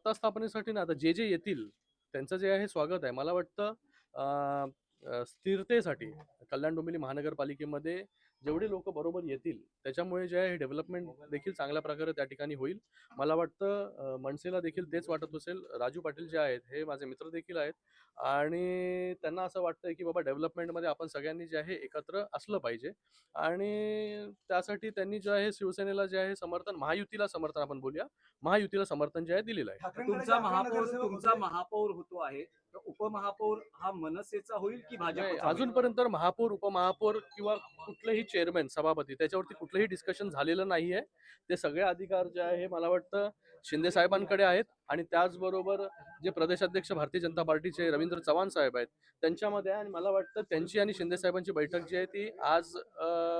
सत्ता स्थापनेसाठी ना आता जे जे येतील त्यांचं जे आहे स्वागत आहे. मला वाटतं स्थिरतेसाठी कल्याण डोंबिवली महानगरपालिकेमध्ये जेवढे लोक बरोबर येतील त्याच्यामुळे जे आहे डेव्हलपमेंट देखील चांगल्या प्रकारे त्या ठिकाणी होईल. मला वाटतं मनसेला देखील तेच वाटत असेल. राजू पाटील जे आहेत हे माझे मित्र देखील आहेत. आणि त्यांना असं वाटतंय की बाबा डेव्हलपमेंटमध्ये आपण सगळ्यांनी जे आहे एकत्र असलं पाहिजे. आणि त्यासाठी त्यांनी जे आहे शिवसेनेला जे आहे समर्थन महायुतीला समर्थन आपण बोलूया. महायुतीला समर्थन जे आहे दिलेलं आहे. तुमचा महापौर तुमचा महापौर होतो आहे तर उपमहापौर हा मनसेचा होईल की होईल? अजूनपर्यंत महापौर उपमहापौर किंवा कुठलेही चेअरमॅन सभापती त्याच्यावरती कुठलंही डिस्कशन झालेलं नाहीये. ते सगळे अधिकार जे आहे हे मला वाटतं शिंदे साहेबांकडे आहेत. आणि त्याचबरोबर जे प्रदेशाध्यक्ष भारतीय जनता पार्टीचे रवींद्र चव्हाण साहेब आहेत त्यांच्यामध्ये आहे आणि मला वाटतं त्यांची आणि शिंदे साहेबांची बैठक जी आहे ती आज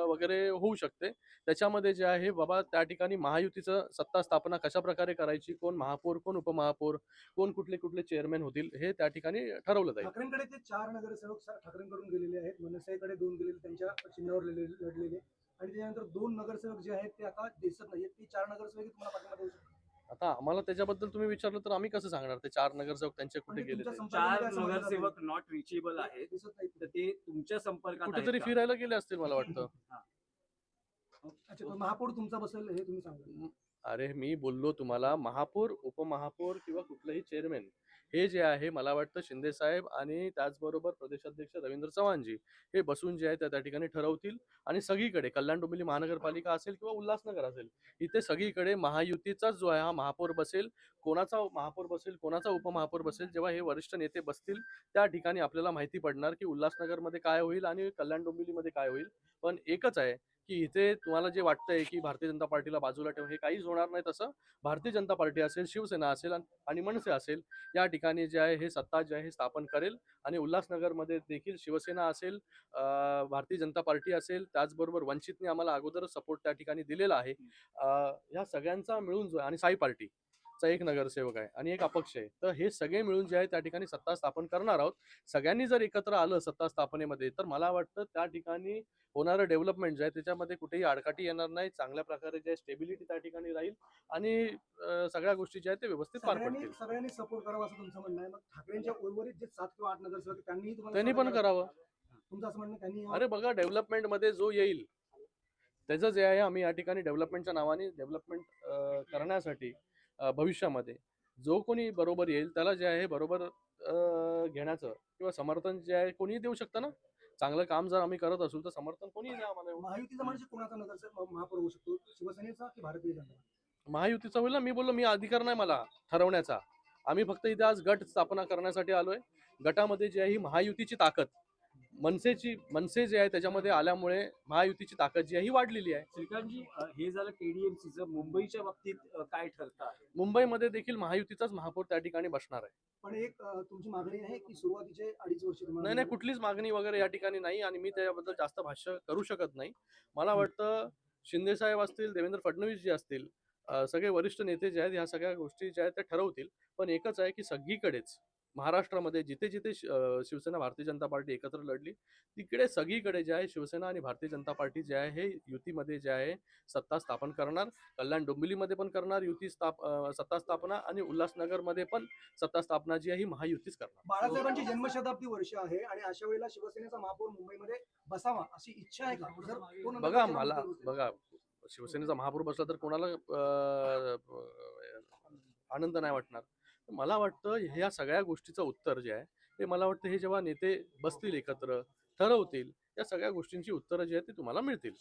वगैरे होऊ शकते. त्याच्यामध्ये जे आहे बाबा त्या ठिकाणी महायुतीचं सत्ता स्थापना कशा प्रकारे करायची कोण महापौर कोण उपमहापौर कोण कुठले कुठले चेअरमॅन होतील हे त्या ठिकाणी ठरवलं जाईल. ठाकरेंकडे ते चार नगरसेवक ठाकरेंकडून गेलेले आहेत. मनसेकडे दोन गेलेले त्यांच्या चिन्हावर लढलेले. आणि त्याच्यानंतर दोन नगरसेवक जे आहेत ते आता दिसत नाहीत ते चार नगरसेवक तुम्हाला पाठिंबा देऊ शकतात. आता आम्हाला त्याच्याबद्दल तुम्ही विचारलं तर आम्ही कसं सांगणार ते चार नगरसेवक त्यांचे कुठे म्हणजे गेले ते? चार. नगरसेवक नॉट रिचेबल आहेत तर ते तुमच्या संपर्कात आहेत कुठेतरी का? फिरायला गेले असतील मला वाटतं अच्छा तो महापौर तुमचा बसेल हे तुम्ही सांगा अरे मी बोललो तुम्हाला महापौर उपमहापौर किंवा कुठलंही चेअरमॅन हे जे आहे मला वाटतं शिंदे साहेब आणि त्याचबरोबर प्रदेशाध्यक्ष रवींद्र चव्हाणजी हे बसून जे आहे त्या त्या ठिकाणी ठरवतील आणि सगळीकडे कल्याण डोंबिवली महानगरपालिका असेल किंवा उल्हासनगर असेल इथे सगळीकडे महायुतीचाच जो आहे हा महापौर बसेल. कोणाचा महापौर बसेल कोणाचा उपमहापौर बसेल जेव्हा हे वरिष्ठ नेते बसतील त्या ठिकाणी आपल्याला माहिती पडणार की उल्हासनगरमध्ये काय होईल आणि कल्याण डोंबिवलीमध्ये काय होईल. पण एकच आहे की इथे तुम्हाला जे वाटतंय की भारतीय जनता पार्टीला बाजूला ठेवून हे काहीच होणार नाही तसं भारतीय जनता पार्टी असेल शिवसेना असेल आणि- मनसे असेल या ठिकाणी जे आहे हे सत्ता जे आहे हे स्थापन करेल आणि उल्हासनगरमध्ये देखील शिवसेना असेल भारतीय जनता पार्टी असेल त्याचबरोबर वंचितने आम्हाला अगोदरच सपोर्ट त्या ठिकाणी दिलेला आहे. ह्या सगळ्यांचा मिळून जो आणि साई पार्टी. चा एक नगरसेवक आहे आणि एक अपक्ष आहे. तर हे सगळे मिळून जे आहे त्या ठिकाणी सत्ता स्थापन करणार आहोत. सगळ्यांनी जर एकत्र आलं सत्ता स्थापनेमध्ये तर मला वाटतं त्या ठिकाणी होणारं डेव्हलपमेंट जे आहे त्याच्यामध्ये कुठेही आडकाठी येणार नाही. चांगल्या प्रकारे जे स्टेबिलिटी त्या ठिकाणी राहील आणि सगळ्या गोष्टी ज्या आहेत ते व्यवस्थित पार पडतील. सगळ्यांनी सपोर्ट करावा असं तुमचं म्हणणं आहे. मग ठाकरेंच्या उर्वरित जे सात किंवा आठ नगरसेवक त्यांनी त्यांनी पण करावं. तुमचं असं म्हणणं त्यांनी अरे बघा डेव्हलपमेंटमध्ये जो येईल त्याचं जे आहे आम्ही या ठिकाणी डेव्हलपमेंटच्या नावाने डेव्हलपमेंट करण्यासाठी भविष्यामध्ये. जो कोणी बरोबर येईल त्याला जे आहे बरोबर घेण्याचं किंवा समर्थन जे आहे कोणीही देऊ शकतं ना? चांगलं काम जर आम्ही करत असू तर समर्थन कोणीही द्या आम्हाला. महायुतीचा म्हणजे कोणाचा नगरसेवक महापौर होऊ शकतो. शिवसेनेचा की भारतीय जनता महायुतीचा होईल ना? मी बोललो मी अधिकार नाही मला ठरवण्याचा. आम्ही फक्त इथे आज गट स्थापना करण्यासाठी आलोय. गटामध्ये जी आहे ही महायुतीची ताकद. मनसेची मनसे जे आहे त्याच्यामध्ये आल्यामुळे महायुतीची ताकद जी आहे ही वाढलेली आहे. श्रीकांतजी हे झालं केडीएमसीचं मुंबईच्या बाबतीत काय ठरतं आहे? मुंबईमध्ये देखील महायुतीचाच महापौर त्या ठिकाणी बसणार आहे. पण एक तुमची मागणी आहे की सुरुवातीचे अडीच वर्ष नाही नाही कुठलीच मागणी वगैरे या ठिकाणी नाही आणि मी त्याच्याबद्दल जास्त भाष्य करू शकत नाही. मला वाटतं शिंदे साहेब असतील देवेंद्र फडणवीस जी असतील सगळे वरिष्ठ नेते जे आहेत ह्या सगळ्या गोष्टी ज्या आहेत त्या ठरवतील. पण एकच आहे की सगळीकडेच महाराष्ट्रामध्ये जिथे जिथे शिवसेना भारतीय जनता पार्टी एकत्र लढली तिकडे सगळीकडे जे आहे शिवसेना आणि भारतीय जनता पार्टी जे आहे हे युतीमध्ये जे आहे सत्ता स्थापन करणार. कल्याण डोंबिवलीमध्ये पण करणार युती स्थाप सत्ता स्थापना आणि उल्हासनगरमध्ये पण सत्ता स्थापना जी आहे ही महायुतीच करणार. बाळासाहेबांची जन्मशताब्दी वर्ष आहे आणि अशा वेळेला शिवसेनेचा महापौर मुंबईमध्ये बसावा अशी इच्छा आहे का? बघा मला. बघा शिवसेनेचा महापौर बसला तर कोणाला आनंद नाही वाटणार. मला वाटतं ह्या सगळ्या गोष्टीचं उत्तर जे आहे ते मला वाटतं हे जेव्हा नेते बसतील एकत्र ठरवतील या सगळ्या गोष्टींची उत्तरं जी आहेत ती तुम्हाला मिळतील.